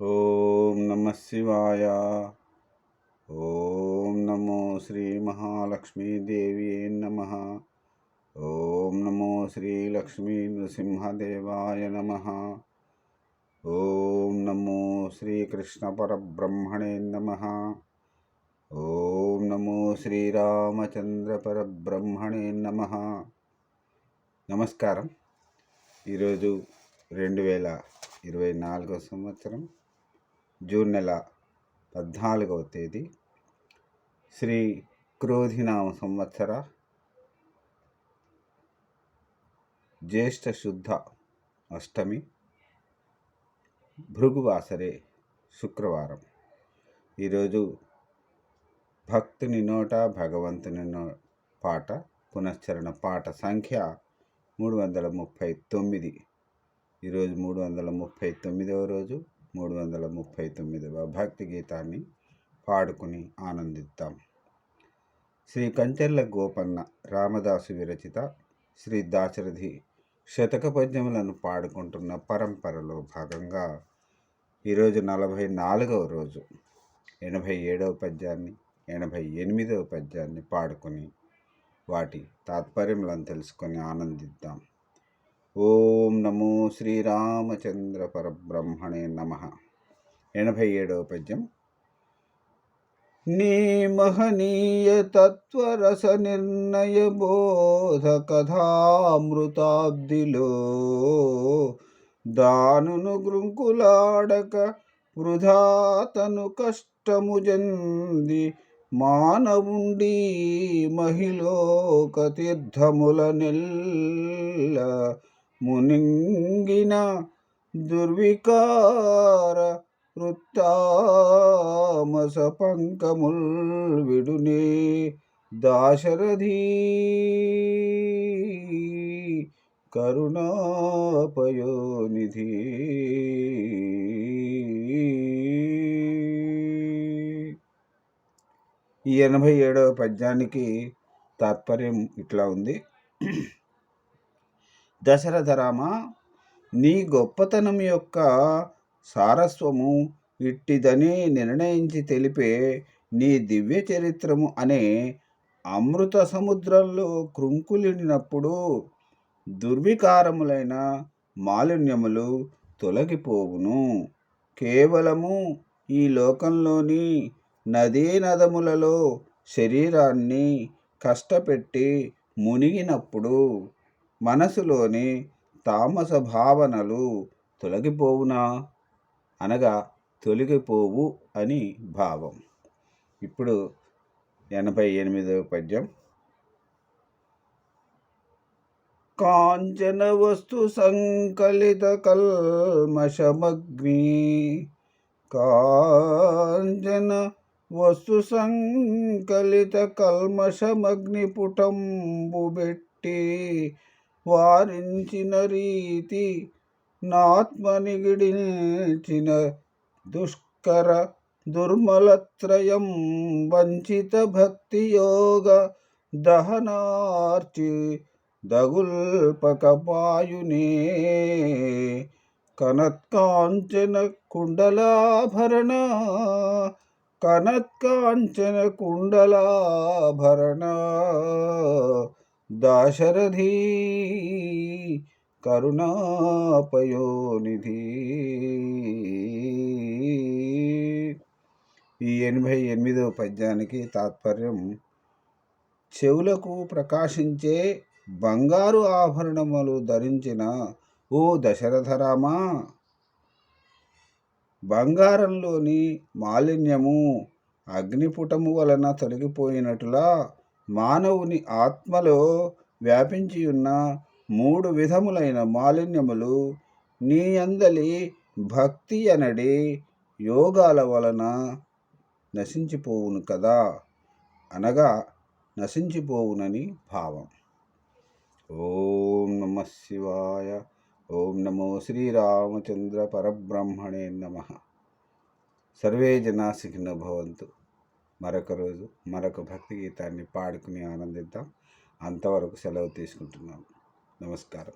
ఓం నమ శివాయ. ఓం నమో శ్రీ మహాలక్ష్మీదేవి నమ. ఓం నమో శ్రీ లక్ష్మీ నృసింహదేవాయ నమ. ఓం నమో శ్రీకృష్ణ పరబ్రహ్మణే నమ. ఓం నమో శ్రీరామచంద్ర పరబ్రహ్మణే నమ. నమస్కారం. ఈరోజు రెండు వేల ఇరవై నాలుగో సంవత్సరం జూన్ నెల పద్నాలుగవ తేదీ. శ్రీ క్రోధినామ సంవత్సర జ్యేష్ఠ శుద్ధ అష్టమి భృగువాసరే శుక్రవారం. ఈరోజు భక్తుని నోట భగవంతుని నో పాట పునశ్చరణ పాట సంఖ్య మూడు వందల ముప్పై తొమ్మిది. ఈరోజు మూడు వందల ముప్పై తొమ్మిదవ రోజు. మూడు వందల ముప్పై తొమ్మిదవ భక్తి గీతాన్ని పాడుకుని ఆనందిద్దాం. శ్రీ కంచెల్ల గోపన్న రామదాసు విరచిత శ్రీ దాశరథి శతక పద్యములను పాడుకుంటున్న పరంపరలో భాగంగా ఈరోజు నలభై నాలుగవ రోజు ఎనభై ఏడవ పద్యాన్ని ఎనభై ఎనిమిదవ పద్యాన్ని పాడుకొని వాటి తాత్పర్యములను తెలుసుకొని ఆనందిద్దాం. ఓం నమో శ్రీరామచంద్ర పరబ్రహ్మణే నమ. ఎనభై ఏడవ పద్యం. నీ మహనీయ తత్వరస నిర్ణయ బోధ కథామృతాబ్దిలో దానును గృంకులాడక వృధాతను కష్టము జంది మానవుండి మహిళోక తీర్థముల నెల్ల మునింగిన దుర్వికార వృత్తామస పంకముల్ విడునే దాశరథీ. కరుణాపయోనిధి. ఈ ఎనభై ఏడవ పద్యానికి తాత్పర్యం ఇట్లా ఉంది. దశరథరామ నీ గొప్పతనం యొక్క సారస్వము ఇట్టిదని నిర్ణయించి తెలిపే నీ దివ్య చరిత్రము అనే అమృత సముద్రంలో కృంకులినప్పుడు దుర్వికారములైన మాలిన్యములు తొలగిపోవును. కేవలము ఈ లోకంలోని నదీ నదములలో శరీరాన్ని కష్టపెట్టి మునిగినప్పుడు మనసులోని తామస భావనలు తొలగిపోవునా? అనగా తొలగిపోవు అని భావం. ఇప్పుడు ఎనభై ఎనిమిదవ పద్యం. కాంచన వస్తు సంకలిత కల్మషమగ్ని. కాంచన వస్తు సంకలిత కల్మషమగ్నిపుటంబు పెట్టి వారించిన రీతి నాత్మనిగిడించిన దుష్కర దుర్మలత్రయం వంచిత భక్తి యోగ దహనార్చి దగుల్పకపాయునే. కనత్కాంచన కుండలాభరణ కనత్కాంచన కుండలాభరణ. దాశరథీ కరుణాపయోనిధి. ఈ ఎనభై ఎనిమిదవ పద్యానికి తాత్పర్యం చెవులకు ప్రకాశించే బంగారు ఆభరణములు ధరించిన ఓ దశరథరామా బంగారంలోని మాలిన్యము అగ్నిపుటము వలన తొలగిపోయినట్లా మానవుని ఆత్మలో వ్యాపించి ఉన్న మూడు విధములైన మాలిన్యములు నీ అందలి భక్తి అనడి యోగాల వలన నశించిపోవును కదా? అనగా నశించిపోవునని భావం. ఓం నమ శివాయ ఓం నమో శ్రీరామచంద్ర పరబ్రహ్మణే నమ. సర్వే జనా భవంతు. మరొక రోజు మరొక భక్తి గీతాన్ని పాడుకుని ఆనందిద్దాం. అంతవరకు సెలవు తీసుకుంటున్నాను. నమస్కారం.